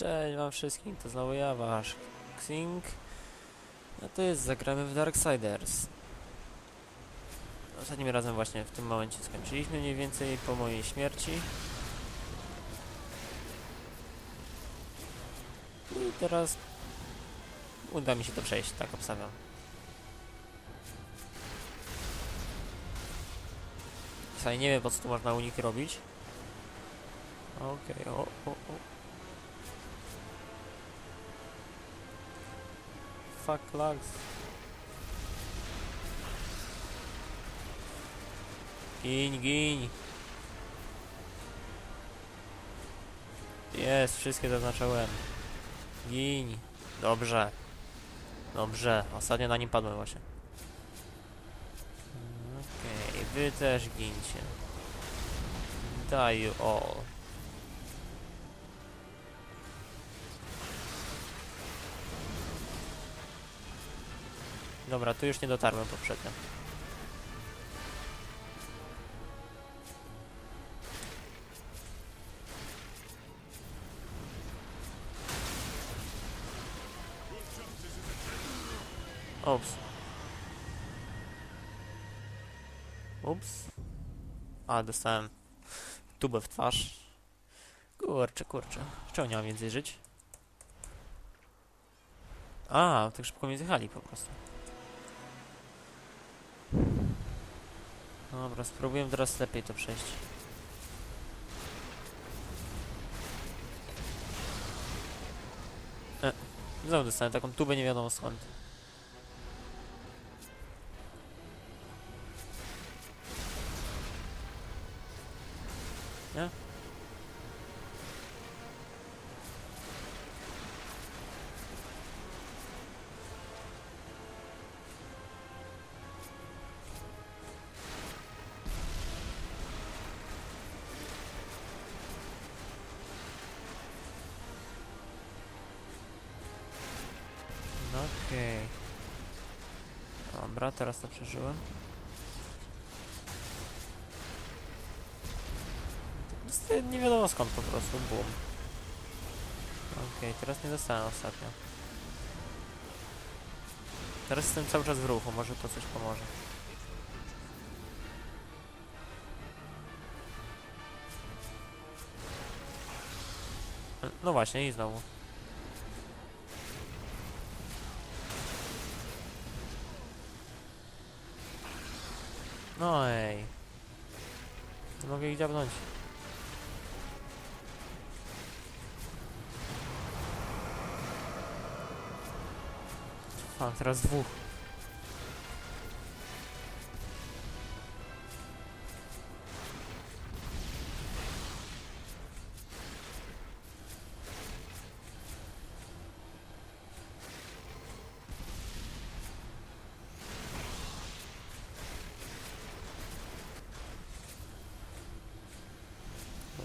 Cześć wam wszystkim, to znowu ja, wasz Xing. A to jest Zagramy w Darksiders. Ostatnim razem właśnie w tym momencie skończyliśmy mniej więcej po mojej śmierci. I teraz uda mi się to przejść, tak obstawiam. Słuchaj, nie wiem po co tu można uniki robić. Okej, o, o, o. Fuck lags. Gin, gin. Jest, wszystkie zaznaczyłem. Gin. Dobrze. Dobrze, ostatnio na nim padłem właśnie. Okej, wy też gincie. Die you all. Dobra, tu już nie dotarłem poprzednio. Ups. Ups. A, dostałem tubę w twarz. Kurczę, kurczę. Czemu nie mam więcej żyć? A, tak szybko mnie zjechali po prostu. Dobra, spróbuję teraz lepiej to przejść. E, znowu dostałem taką tubę nie wiadomo skąd. Nie? Okej. Dobra, teraz to przeżyłem. Nie wiadomo skąd po prostu, boom. Okej, teraz nie dostałem ostatnio. Teraz jestem cały czas w ruchu, może to coś pomoże. No właśnie, i znowu. No ej. Nie mogę ich dziabnąć. Mam teraz dwóch.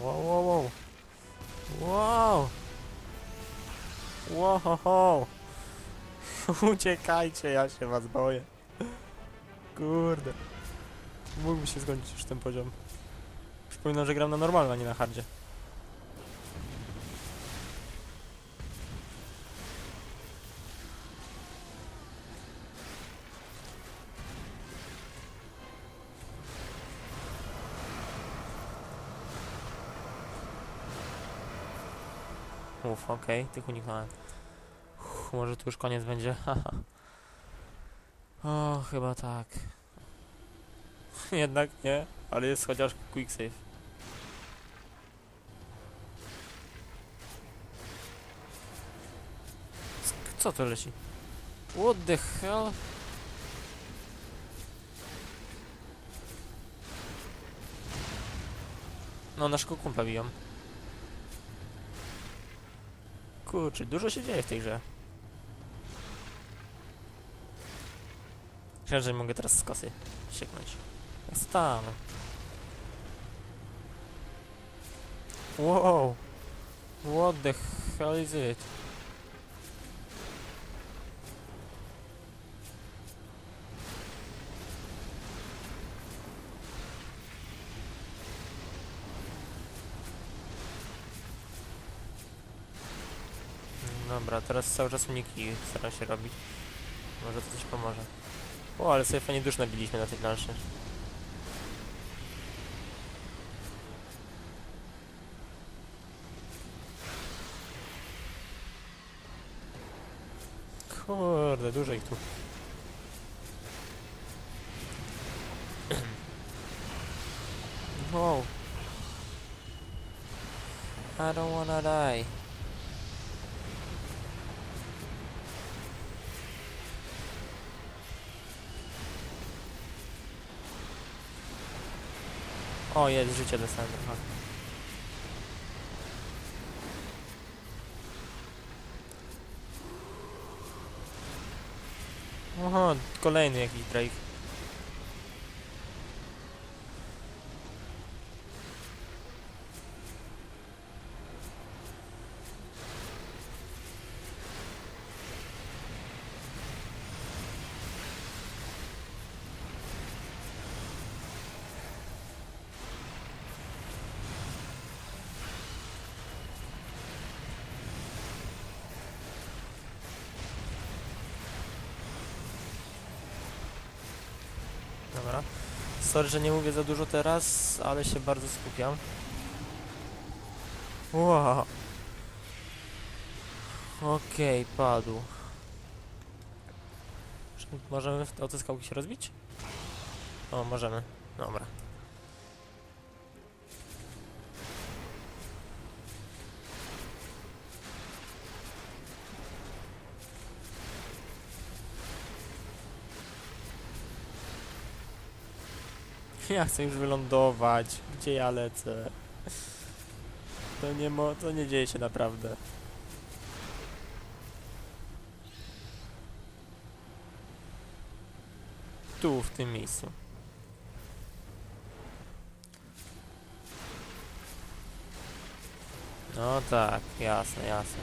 Wow, wow, wow. Wow. Wow. Uciekajcie, ja się was boję. Kurde. Mógłby się skończyć już ten poziom. Przypominam, że gram na normalnym, a nie na hardzie. Uff, okej, tych uniknąłem. Uff, może tu już koniec będzie, haha. O, chyba tak. Jednak nie, ale jest chociaż quick save. Co to leci? What the hell? No, naszego kumpla biją. Kurczę, dużo się dzieje w tej grze. Myślę, że mogę teraz z kosy sieknąć. Jest tam. Wow. What the hell is it? Dobra, teraz cały czas uniki staram się robić. Może to coś pomoże. O, ale sobie fajnie dusz nabiliśmy na tej planszy. Kurde, dużo ich tu. Wow. I don't wanna die. Jest, życie dostałem trochę. Oho, kolejny jakiś Drake. Dobra. Sorry, że nie mówię za dużo teraz, ale się bardzo skupiam. Wow. Okej, padł. Czy Możemy w te skałki się rozbić? O, możemy. Dobra. Ja chcę już wylądować. Gdzie ja lecę? To nie mo... to nie dzieje się naprawdę. Tu, w tym miejscu. No tak, jasne, jasne.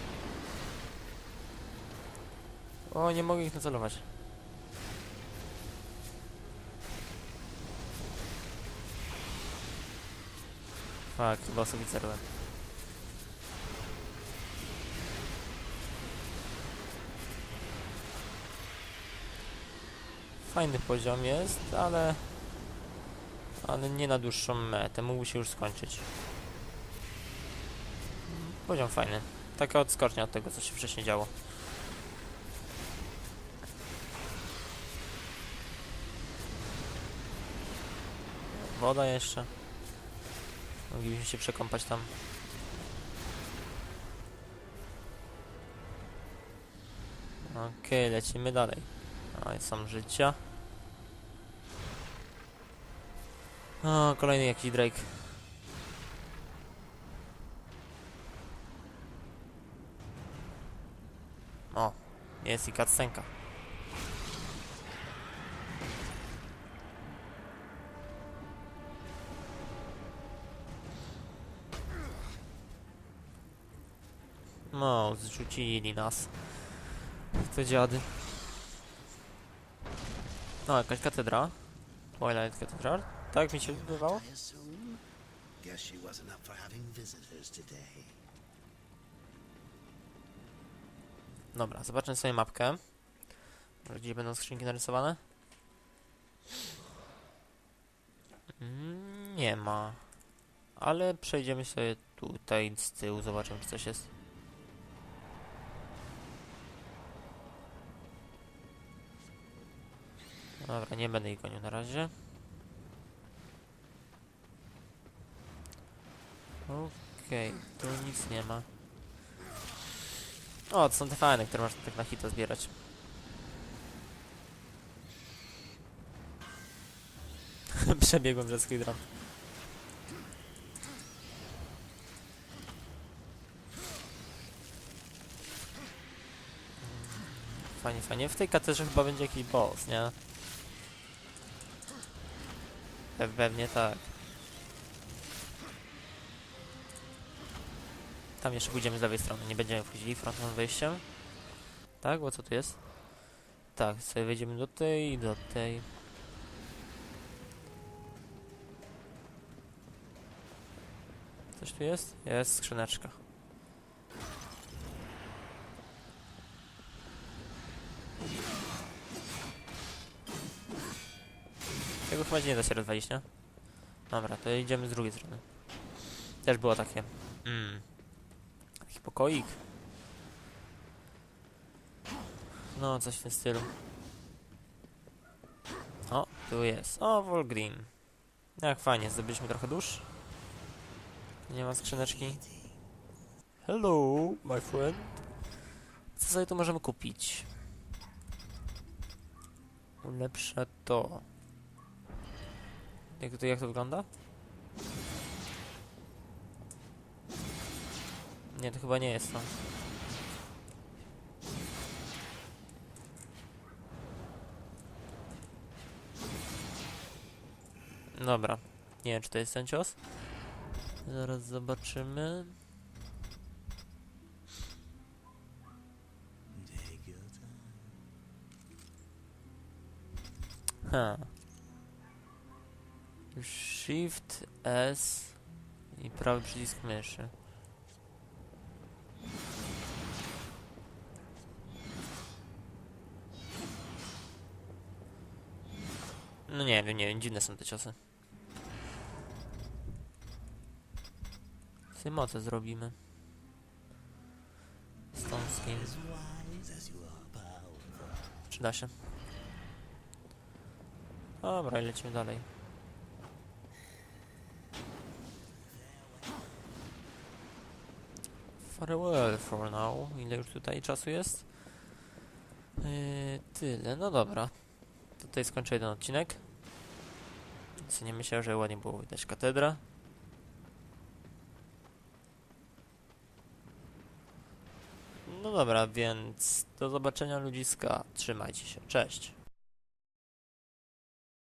O, nie mogę ich nacelować. Fak, chyba sobie zerłem. Fajny poziom jest, ale... Ale nie na dłuższą metę, mógł się już skończyć. Poziom fajny. Taka odskocznia od tego, co się wcześniej działo. Woda jeszcze. Moglibyśmy się przekąpać tam. Okej, lecimy dalej. A, są życia. O, kolejny jakiś Drake. O, jest i cutscenka. No, zrzucili nas. To dziady. No, jakaś katedra. Twilight Cathedral. Tak mi się wydawało? I assume? Guess she wasn't up for having visitors today. Dobra, zobaczmy sobie mapkę. Może Gdzie będą skrzynki narysowane? Mm, Nie ma. Ale przejdziemy sobie tutaj z tyłu, zobaczymy czy coś jest. Dobra, nie będę ich gonił na razie. Okej, tu nic nie ma. O, to są te fajne, które można tak na hita zbierać. Przebiegłem przez Hydra. Fajnie, fajnie. W tej katedrze chyba będzie jakiś boss, nie? Pe- Pewnie tak. Tam jeszcze pójdziemy z lewej strony, nie będziemy wchodzili frontowym wejściem. Tak, bo co tu jest? Tak, sobie wejdziemy do tej i do tej. Coś tu jest? Jest skrzyneczka. Chyba nie da się rozwalić, nie? Dobra, to idziemy z drugiej strony. Też było takie. Mm. Taki pokoik. No, coś w tym stylu. O, tu jest. O, Volgreen. Jak fajnie, zdobyliśmy trochę dusz. Nie ma skrzyneczki. Hello, my friend. Co sobie tu możemy kupić? Ulepszę to. Jak to, jak to wygląda? Nie, to chyba nie jest to. Dobra. Nie wiem, czy to jest ten cios. Zaraz zobaczymy. Ha. Shift S i prawy przycisk myszy. No nie wiem, nie wiem, dziwne są te ciosy. Mocy zrobimy. Z tą. Przyda się. Dobra, lecimy dalej. Farewell for now. Ile już tutaj czasu jest? Yy, tyle, no dobra. Tutaj skończę jeden odcinek. Co nie myślałem, że ładnie było widać katedra. No dobra, więc do zobaczenia ludziska. Trzymajcie się. Cześć.